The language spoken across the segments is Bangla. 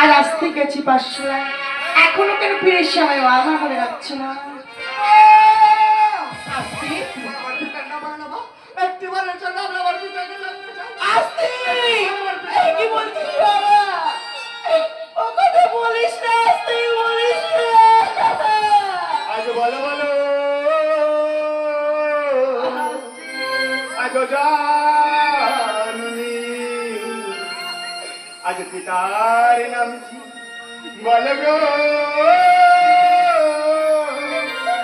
আর আসতে গেছি পাঁচশো এখনও কেন ফিরে এসে আমায় আমার মনে রাখছে না? কি বলছিস বাবা? ও কথা বলিস না। পিতার নাম কি? বলো গো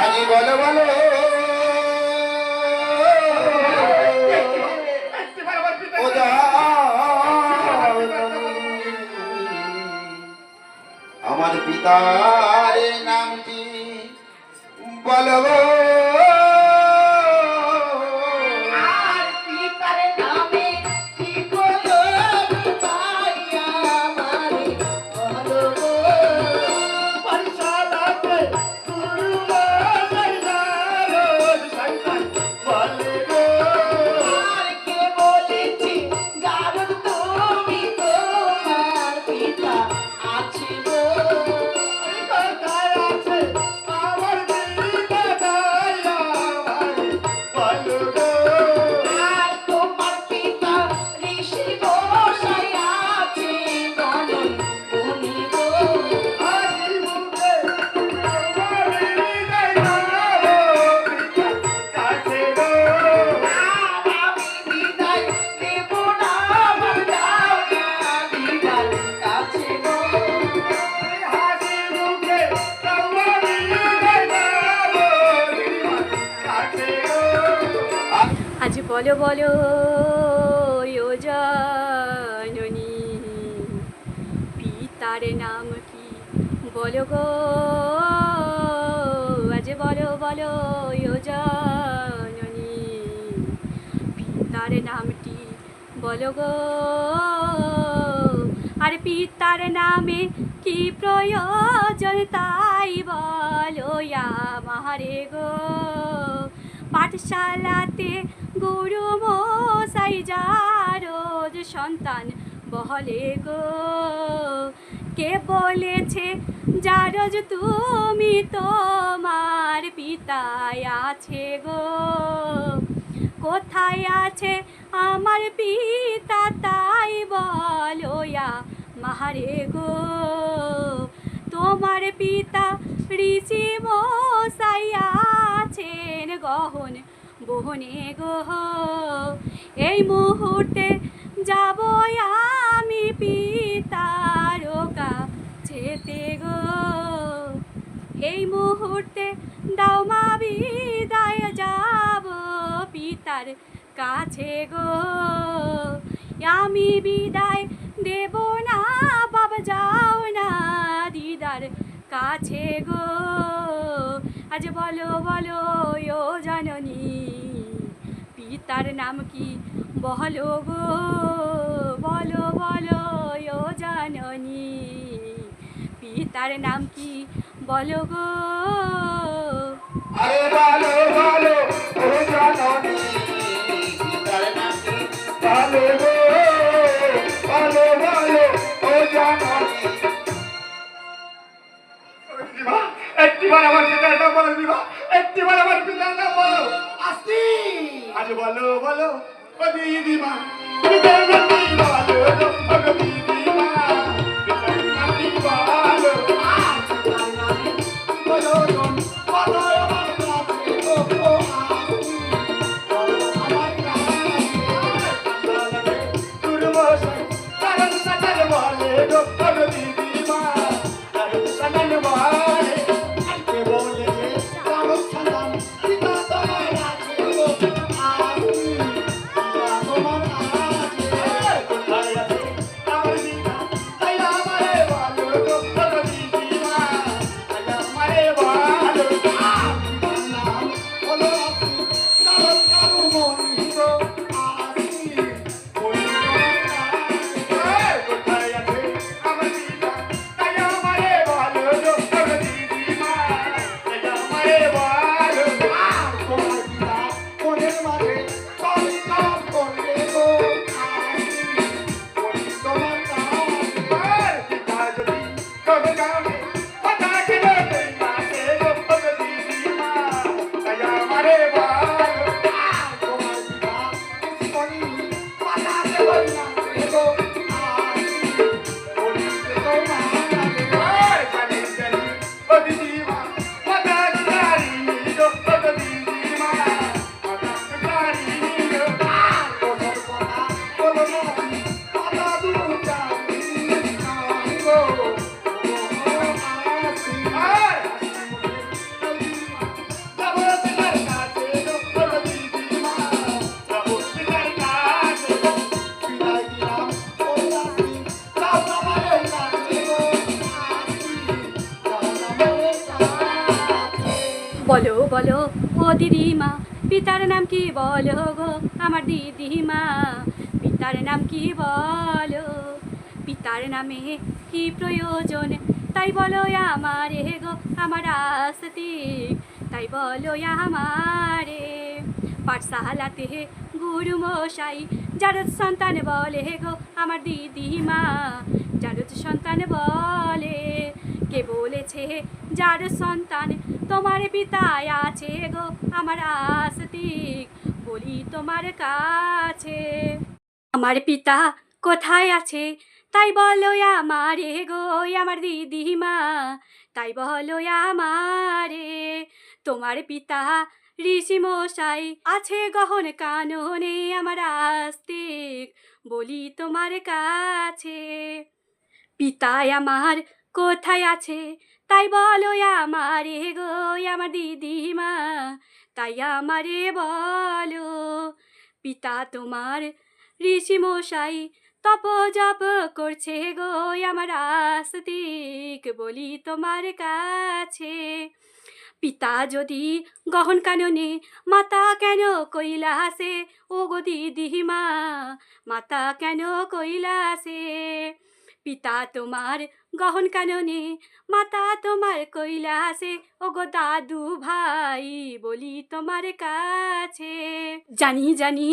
আজ বলো বলো আমার পিতার নামটি বলব। বলো জননী। পিতার নাম কি? বলো গো, আজ বলো বলো জননী। পিতার নামটি বলো গো। আর পিতার নামে কি প্রয়োজন তাই বলো মাহারে গো। পাঠশালাতে গুরু মশাই যা রোজ সন্তান বহলে গো। কে বলেছে, যা রোজ তুমি তোমার পিতায় আছে গো? কোথায় আছে আমার পিতা, তাই বলো মাহারে গো। তোমার পিতা ঋষি মশাই আছেন গহন বহনে গো, এই মুহূর্তে যাব আমি পিতার কাছেতে গো। এই মুহূর্তে দাও মা বিদায়, যাব পিতার কাছে গো। আমি বিদায় দেব না, বাবা যাও না দিদার কাছে গো। আজ বলো বলো, ও জননী, পিতার নাম কি? বলো গো, বলো বলো, ও জননী, পিতার নাম কি? বলো গো। আরে বলো ভালো বলো দিবা? একটিবার আমার পিতার নাম বলো। আসি। আজ বলো বলো। ও দিদিমা। পিতার নামটি ভালো গো Ada 呐 বলো, ও দিদিমা, পিতার নাম কি বলো গো? আমার দিদিমা, পিতার নাম কি বলো? পিতার নামে কি প্রয়োজন? তাই বলো আমারে গো, আমার আস্তিক তাই বলো আমারে, পাঠশালাতে গুরু মশাই, যারত সন্তান বলে গো, আমার দিদিমা, যারত সন্তান বলে। কে বলেছে, যার সন্তান তোমার পিতায় আছে গো, আমার আস্তিক, বলি তোমার কাছে। আমার পিতা কোথায় আছে? তাই বলো আমারে গো আমার দিদিমা। তাই বলো আমারে, তোমার পিতা ঋষি মশাই আছে গহন কাননে, আমার আস্তিক, বলি তোমার কাছে। পিতায় আমার কোথায় আছে? তাই বলো আমারে গো, আমার দিদিমা। তাই আমারে বলো, পিতা তোমার ঋষি মশাই তপ জপ করছে গো, আমার আস্তিক বলি তোমার কাছে। পিতা যদি গহন কাননে, মাতা কেন কৈলাসে? ও গো দিদিমা, মাতা কেন কৈলাসে? পিতা তোমার গহন কাননে, মাতা তোমার কৈলাসে ও গো দাদু ভাই বলি তোমার কাছে। জানি জানি,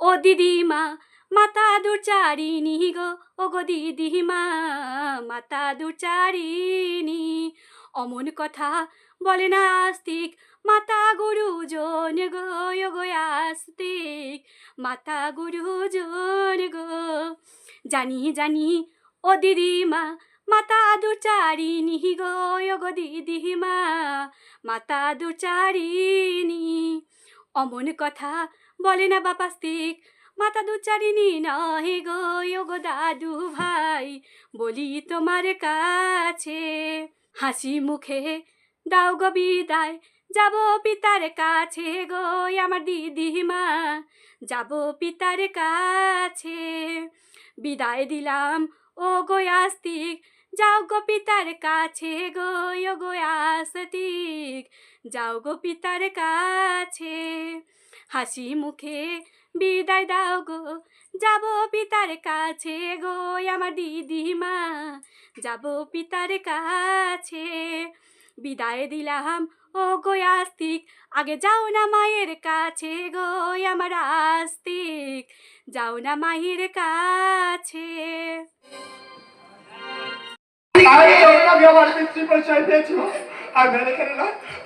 ও দিদিমা মাতা দুচারিণী গো ও গো দিদিমা মাতা দুচারিণী অমন কথা বলে না আস্তিক, মাতা গুরুজন গো গো আস্তিক, মাতা গুরুজন গো। জানি জানি ও দিদিমা মাতা দুচারিণী গো গো দিদিমা মাতা দুচারিণী অমন কথা বলে না বাপাস্তিক মাতা দুচারিণী নহে গো গো দাদু ভাই বলি তোমার কাছে হাসি মুখে দাও গো বিদায় যাব পিতার কাছে গো আমার দিদিমা যাব পিতার কাছে বিদায় দিলাম ও গো আস্তিক, যাও গো পিতার কাছে গো, ও গো আস্তিক, যাও গো পিতার কাছে। হাসি মুখে বিদায় দাও গো, যাব পিতার কাছে গো, আমার দিদিমা, যাব পিতার কাছে। বিদায় দিলাম ও গো আস্তিক আগে যাও না মায়ের কাছে গো আমার আস্তিক যাও না মায়ের কাছে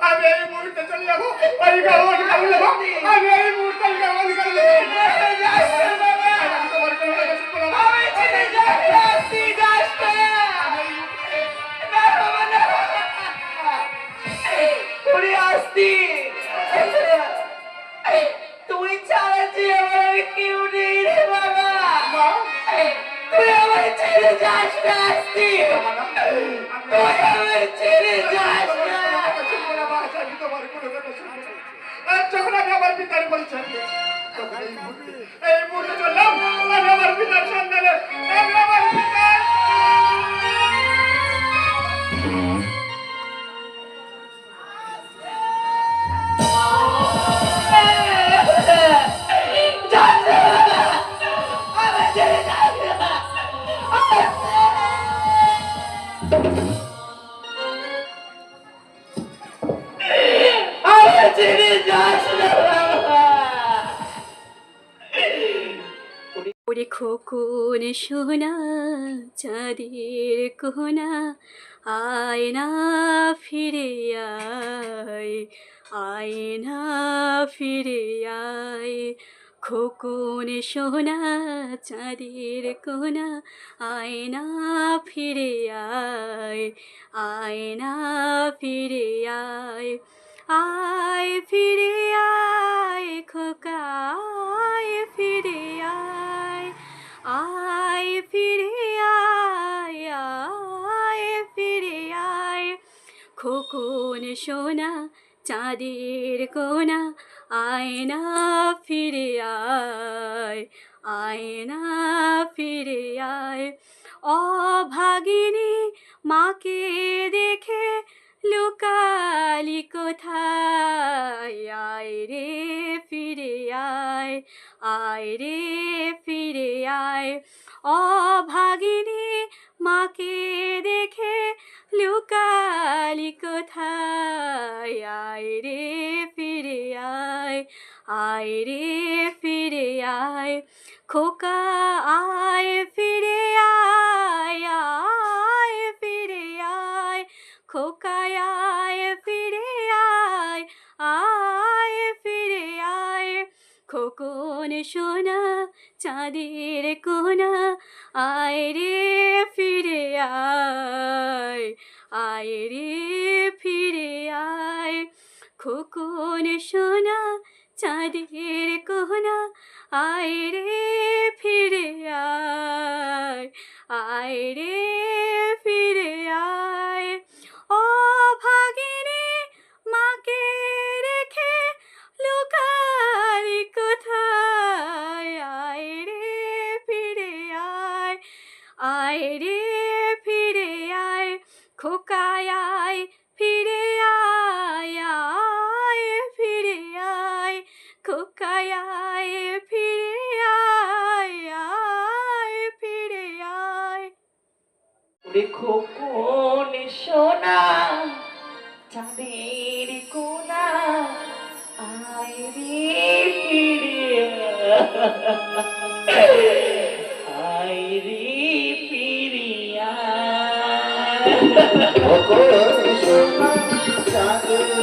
আমি এই মুহূর্তে চলে যাব আমি এই মুহূর্তে আমি আর কেউ নেই রে বাবা তুই আমার ছেড়ে যাস না। এই মুহূর্তে চললাম, আমি আমার পিতার সন্ধানে আমি আমার পিতার ছেড়ে যাস না ওরে খোকন সোনা, চাঁদের কোনা আয় না ফিরে আয় আয় না ফিরে আয়। খোকন সোনা, চাঁদের কোনা আয় না ফিরে আয় আয় না ফিরে আয়। আয় ফিরে আয়, খোকা, আয় ফিরে আয় আয় ফিরে আয় আয় ফিরে আয়। খোকন সোনা, চাঁদের কোনা আয় না ফিরে আয় আয় না ফিরে আয়। অভাগিনী মাকে দেখে লুকালি কোথায়? আয় রে ফিরে আয় আয় রে ফিরে আয়। অভাগিনী মাকে দেখে লুকালি কোথায়? আয় রে ফিরে আয় আয় রে ফিরে আয়। খোকা, আয় ফিরে আয় আয় খোকায় আয় ফিরে আয় আয় ফিরে আয়। খোকন সোনা, চাঁদের কোনা, আয় রে ফিরে আয় আয় রে ফিরে আয়। খোকন সোনা, চাঁদের কোনা, আয় রে ফিরে আয় আয় রে ফিরে আয়। ও ভাগিনী মাকে রেখে লুকাই কোথায়? আয় রে ফিরে আয় আয় রে আয়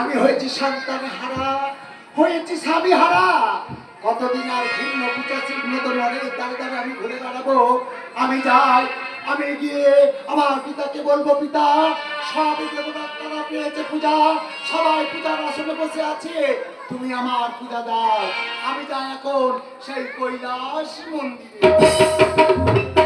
আমি হয়েছি সন্তান হারা, হয়েছি স্বামী হারা। কতদিন আর ভিন্ন পূজা চিহ্ন তো নরে তার দ্বারা আমি ঘুরে বেড়াবো? আমি যাই, আমি গিয়ে আমার পিতাকে বলব, পিতা, সব দেবতার তারা পেয়েছে পূজা, সবাই পূজার আসনে বসে আছে। তুমি আমার পূজা দাও। আমি যাই এখন সেই কৈলাস মন্দিরে।